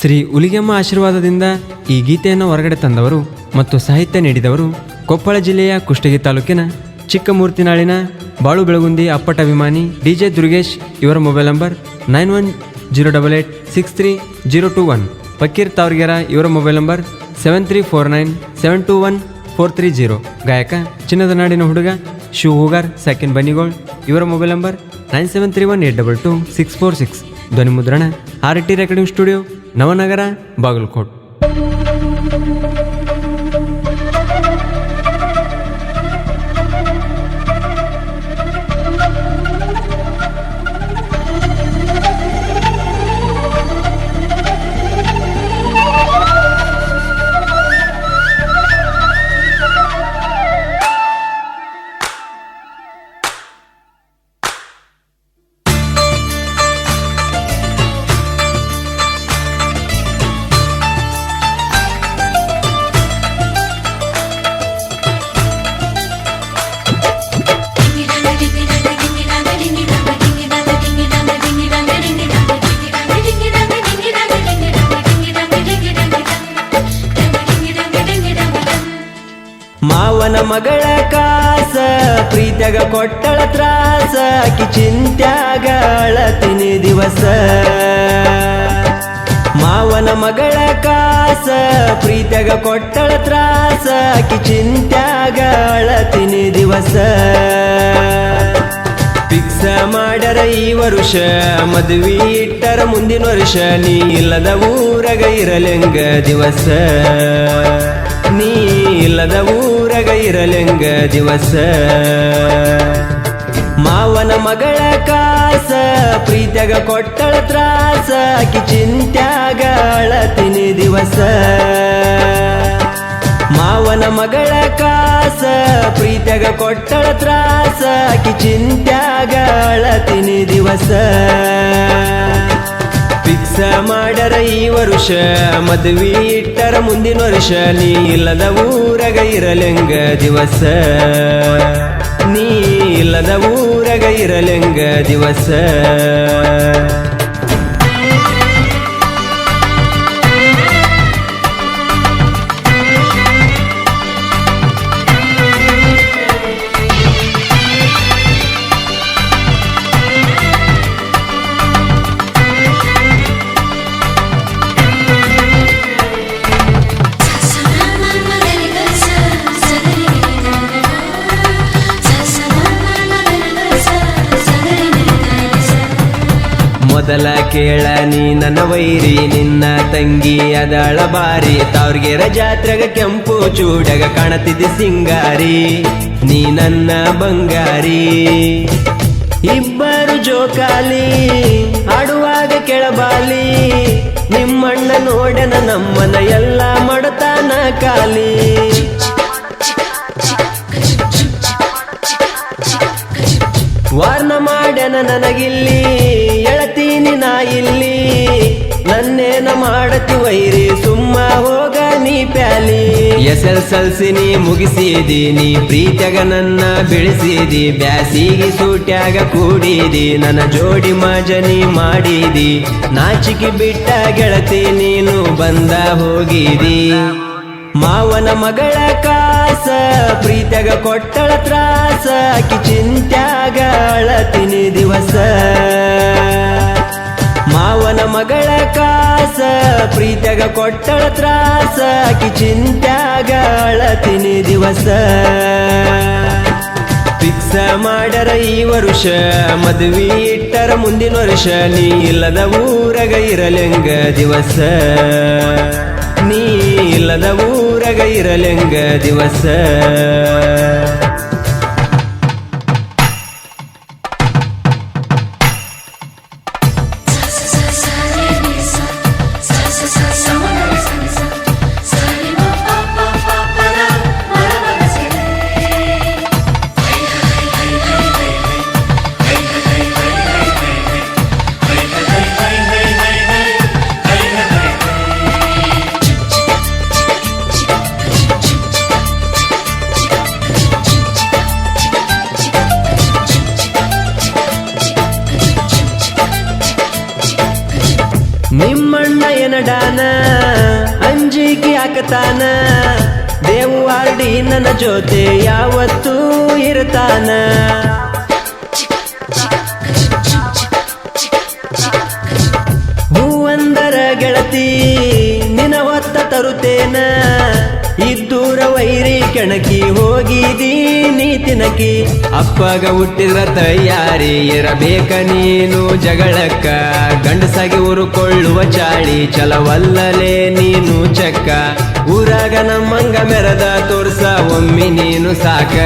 ಶ್ರೀ ಉಲಿಗೆಮ್ಮ ಆಶೀರ್ವಾದದಿಂದ ಈ ಗೀತೆಯನ್ನು ಹೊರಗಡೆ ತಂದವರು ಮತ್ತು ಸಾಹಿತ್ಯ ನೀಡಿದವರು ಕೊಪ್ಪಳ ಜಿಲ್ಲೆಯ ಕುಷ್ಟಗಿ ತಾಲೂಕಿನ ಚಿಕ್ಕಮೂರ್ತಿನಾಳಿನ ಬಾಳು ಬೆಳಗುಂದಿ ಅಪ್ಪಟ ಅಭಿಮಾನಿ ಡಿ ಜೆ ದುರ್ಗೇಶ್. ಇವರ mobile number nine one zero double eight six three zero two one. Fakir Tavargera ಇವರ mobile number seven three four nine seven two one four three zero. ಗಾಯಕ, ಚಿನ್ನದ ನಾಡಿನ ಹುಡುಗ ಶಿವ್ ಹೂಗಾರ್, ಸೆಕೆಂಡ್ ಬನ್ನಿಗೋಳ್. ಇವರ mobile number nine seven three one eight double two six four six. ಧ್ವನಿ ಮುದ್ರಣ R T recording studio Navanagar Bagalkot. ಮಾವನ ಮಗಳ ಕಾಸ ಪ್ರೀತಗ ಕೊಟ್ಟಳ ತ್ರಾಸ, ಆಕಿ ಚಿಂತ್ಯಾಗಳ ತಿನಿ ದಿವಸ. ಮಾವನ ಮಗಳ ಕಾಸ ಪ್ರೀತಗ ಕೊಟ್ಟಳ ತ್ರಾಸ, ಆಕಿ ಚಿಂತ್ಯಾಗಳ ತಿನಿ ದಿವಸ. ಫಿಕ್ಸ ಮಾಡರ ಈ ವರುಷ, ಮದುವೆ ಇಟ್ಟರ ಮುಂದಿನ ವರ್ಷ, ನೀ ಇಲ್ಲದ ಊರಗ ಇರಲೆಂಗ ದಿವಸ. ನೀ ಇಲ್ಲದ ಊರಗ ಇರಲೆಂಗ ದಿವಸ. ಮಾವನ ಮಗಳ ಕಾಸ, ಪ್ರೀತಿಯಾಗ ಕೊಟ್ಟಳ ತ್ರಾಸ, ಆಕಿ ಚಿಂತ್ಯಾಗಳ ತಿನಿ ದಿವಸ. ಮಾವನ ಮಗಳ ಕಾಸ, ಪ್ರೀತಿಯಾಗ ಕೊಟ್ಟಳ ತ್ರಾಸ, ಆಕಿ ಚಿಂತ್ಯಾಗಳ ತಿನಿ ದಿವಸ. ವರುಷ ಮದುವೆ ಇಟ್ಟರ ಮುಂದಿನ ವರ್ಷ ನೀ ಇಲ್ಲದ ಊರಗ ಇರಲೆಂಗ ದಿವಸ. ನೀ ಇಲ್ಲದ ಊರಗ ಇರಲೆಂಗ ದಿವಸ. ಮೊದಲ ಕೇಳ, ನೀ ನನ್ನ ವೈರಿ, ನಿನ್ನ ತಂಗಿ ಅದಳ ಬಾರಿ ತಾವ್ರಿಗೆರ ಜಾತ್ರೆಗ ಕೆಂಪು ಚೂಡಗ ಕಾಣತಿದ್ದಿ ಸಿಂಗಾರಿ, ನೀ ನನ್ನ ಬಂಗಾರಿ. ಇಬ್ಬರು ಜೋಕಾಲಿ, ಆಡುವಾಗ ಕೆಳಬಾಲಿ, ನಿಮ್ಮಣ್ಣ ನೋಡನ ನಮ್ಮನ ಎಲ್ಲ ಮಡತಾನ ಕಾಲಿ ವಾರ್ನ ಮಾಡ್ಯನ ನನಗಿಲ್ಲಿ ನಾ ಇಲ್ಲಿ. ನನ್ನೇನ ಮಾಡತಿ ವೈರಿ, ಸುಮ್ಮ ಹೋಗ ನೀ ಪ್ಯಾಲಿ. ಎಸ್ ಎಲ್ ಸಿ ನೀ ಮುಗಿಸಿದಿ, ನೀ ಪ್ರೀತ್ಯಾಗ ನನ್ನ ಬೆಳೆಸಿದಿ, ಬ್ಯಾಸಿಗೆ ಸೂಟ್ಯಾಗ ಕೂಡಿದಿ, ನನ್ನ ಜೋಡಿ ಮಾಜನಿ ಮಾಡಿದಿ. ನಾಚಿಕೆ ಬಿಟ್ಟ ಗೆಳತಿ, ನೀನು ಬಂದ ಹೋಗಿದಿ. ಮಾವನ ಮಗಳ ಕಾಸ, ಪ್ರೀತ್ಯಾಗ ಕೊಟ್ಟಳ ತ್ರಾಸ, ಆಕಿ ಚಿಂತ್ಯಾಗ ದಿವಸ. ಮಾವನ ಮಗಳ ಕಾಸ ಪ್ರೀತಗ ಕೊಟ್ಟಳ ತ್ರಾಸ, ಆಕಿ ಚಿಂತ್ಯಾಗಳ ತಿನಿ ದಿವಸ. ಫಿಕ್ಸ ಮಾಡರ ಈ ವರುಷ, ಮದುವೆ ಇಟ್ಟರ ಮುಂದಿನ ವರ್ಷ, ನೀ ಇಲ್ಲದ ಊರಗ ಇರಲೆಂಗ ದಿವಸ. ನೀ ಇಲ್ಲದ ಊರಗ ಇರಲೆಂಗ ದಿವಸ. ಗೆಳೆಯಾನ ಅಂಜಿಕೆ ಹಾಕತಾನ. ದೇವಾಡಿ ನನ್ನ ಜೊತೆ ಯಾವತ್ತೂ ಇರ್ತಾನ. ಹೂವಂದರ ಗೆಳತಿ ನಿನ್ನ ಹೊತ್ತ ತರುತ್ತೇನ. ಇದ್ದೂರ ವೈರಿ ಕೆಣಕಿ ಹೋಗಿದೀ ನೀ ತಿನಕಿ. ಅಪ್ಪಗ ಹುಟ್ಟಿದ್ರ ತಯಾರಿ ಇರಬೇಕ ನೀನು ಜಗಳಕ್ಕ. ಗಂಡಸಾಗಿ ಉರುಕೊಳ್ಳುವ ಚಾಳಿ ಚಲವಲ್ಲಲೇ ನೀನು ಚಕ್ಕ. ಊರಾಗ ನಮ್ಮಂಗ ಮೆರದ ತೋರ್ಸ, ಒಮ್ಮಿ ನೀನು ಸಾಕ.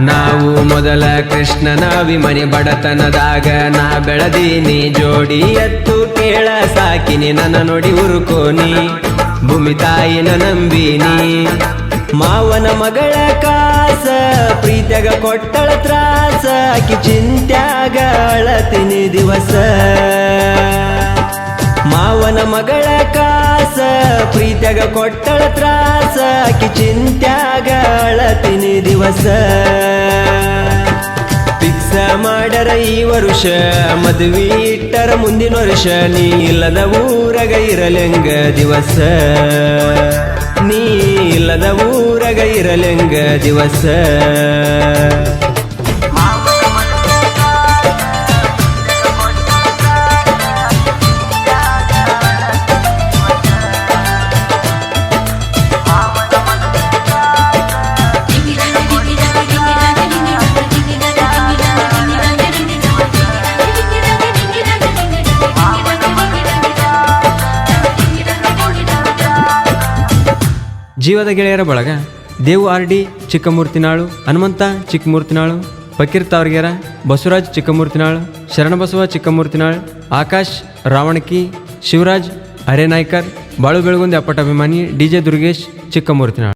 ನಾವು ಮೊದಲ ಕೃಷ್ಣನ ವಿಮನಿ ಬಡತನದಾಗ ನಾ ಬೆಳದೀನಿ. ಜೋಡಿ ಎತ್ತು ಕೇಳ ಸಾಕಿನಿ, ನನ್ನ ನೋಡಿ ಉರುಕೋನಿ ಭೂಮಿ ತಾಯಿನ ನಂಬಿನಿ. ಮಾವನ ಮಗಳ ಕಾಸ, ಪ್ರೀತಿಯಾಗ ಕೊಟ್ಟಳ ತ್ರಾಸ, ಆಕಿ ಚಿಂತ್ಯಾಗ ಅಳತಿನಿ ದಿವಸ. ಮಾವನ ಮಗಳ ಕಾಸ, ಪ್ರೀತಿಯಾಗ ಕೊಟ್ಟಳ ತ್ರಾಸ, ಆಕಿ ಚಿಂತ್ಯಾಗ ತಿನಿ ದಿವಸ. ಮಾಡರ ಈ ವರುಷ, ಮದುವೆ ಇಟ್ಟರ ಮುಂದಿನ ವರ್ಷ ನೀ ಇಲ್ಲದ ಊರಗ ಇರಲೆಂಗ ದಿವಸ. ನೀ ಇಲ್ಲದ ಊರಗ ಇರಲೆಂಗ ದಿವಸ. ಜೀವದ ಗೆಳೆಯರ ಬಳಗ, ದೇವು ಆರ್ ಡಿ ಚಿಕ್ಕಮೂರ್ತಿನಾಳು, ಹನುಮಂತ ಚಿಕ್ಕಮೂರ್ತಿನಾಳು, ಫಕೀರ್ ತಾವರ್ಗೆರ, ಬಸವರಾಜ್ ಚಿಕ್ಕಮೂರ್ತಿನಾಳು, ಶರಣಬಸವ ಚಿಕ್ಕಮೂರ್ತಿನಾಳ್, ಆಕಾಶ್, ರಾವಣಕಿ, ಶಿವರಾಜ್ ಹರೇನಾಯ್ಕರ್ ಬಾಳು ಬೆಳಗುಂದಿ ಅಪ್ಪಟ ಅಭಿಮಾನಿ, ಡಿ ಜೆ ದುರ್ಗೇಶ್ ಚಿಕ್ಕಮೂರ್ತಿನಾಳ್.